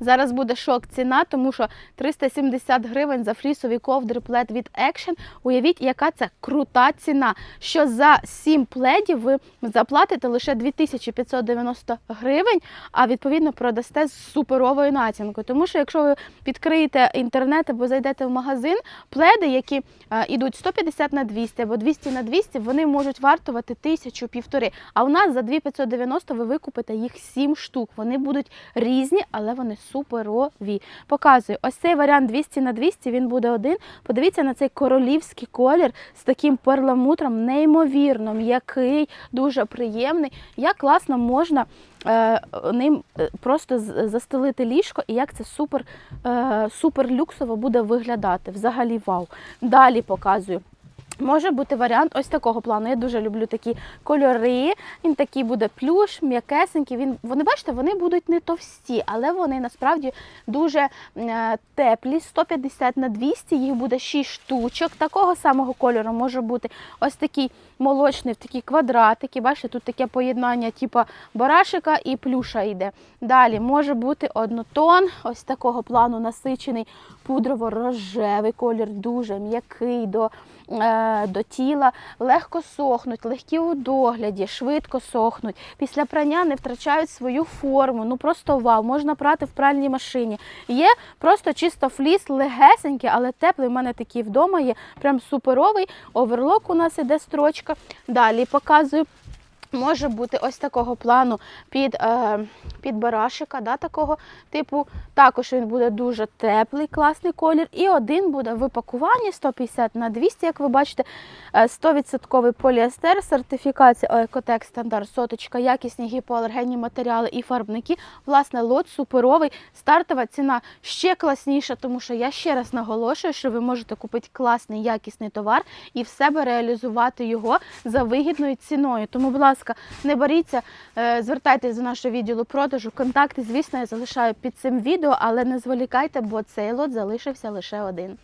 Зараз буде шок ціна, тому що 370 гривень за флісові ковдри плед від Action. Уявіть, яка це крута ціна. Що за 7 пледів ви заплатите лише 2590 гривень, а відповідно продасте з суперовою націнкою. Тому що якщо ви відкриєте інтернет або зайдете в магазин, пледи, які е, ідуть 150 на 200 або 200 на 200, вони можуть вартувати тисячу півтори. А у нас за 2590 ви викупите їх 7 штук. Вони будуть різні, але вони суперові. Показую, ось цей варіант 200 на 200, він буде один. Подивіться на цей королівський колір з таким перламутром, неймовірно м'який, дуже приємний. Як класно можна е, ним е, просто застелити ліжко, і як це супер, е, супер люксово буде виглядати. Взагалі вау. Далі показую. Може бути варіант ось такого плану. Я дуже люблю такі кольори. Він такий буде плюш, м'якесенький. Він вони бачите, вони будуть не товсті, але вони насправді дуже е, теплі. 150 на 200, їх буде 6 штучок. Такого самого кольору може бути ось такий молочний, такі квадратики. Бачите, тут таке поєднання, типу барашика і плюша йде. Далі може бути однотон, ось такого плану насичений пудрово-рожевий колір, дуже м'який до, е, до тіла, легко сохнуть, легкі у догляді, швидко сохнуть. Після прання не втрачають свою форму. Ну просто вау, можна прати в пральній машині. Є просто чисто фліс, легесенький, але теплий. У мене такий вдома є. Прям суперовий. Оверлок у нас іде строчка. Далі показую. Може бути ось такого плану під, е, під барашика, да, такого типу. Також він буде дуже теплий, класний колір. І один буде в упакуванні 150 на 200, як ви бачите, е, 100% поліестер, сертифікація Екотек стандарт соточка, якісні гіпоалергенні матеріали і фарбники. Власне, лот суперовий. Стартова ціна ще класніша, тому що я ще раз наголошую, що ви можете купити класний якісний товар і в себе реалізувати його за вигідною ціною. Тому, будь ласка, не боріться, е, звертайтесь до нашого відділу продажу. Контакти, звісно, я залишаю під цим відео, але не зволікайте, бо цей лот залишився лише один.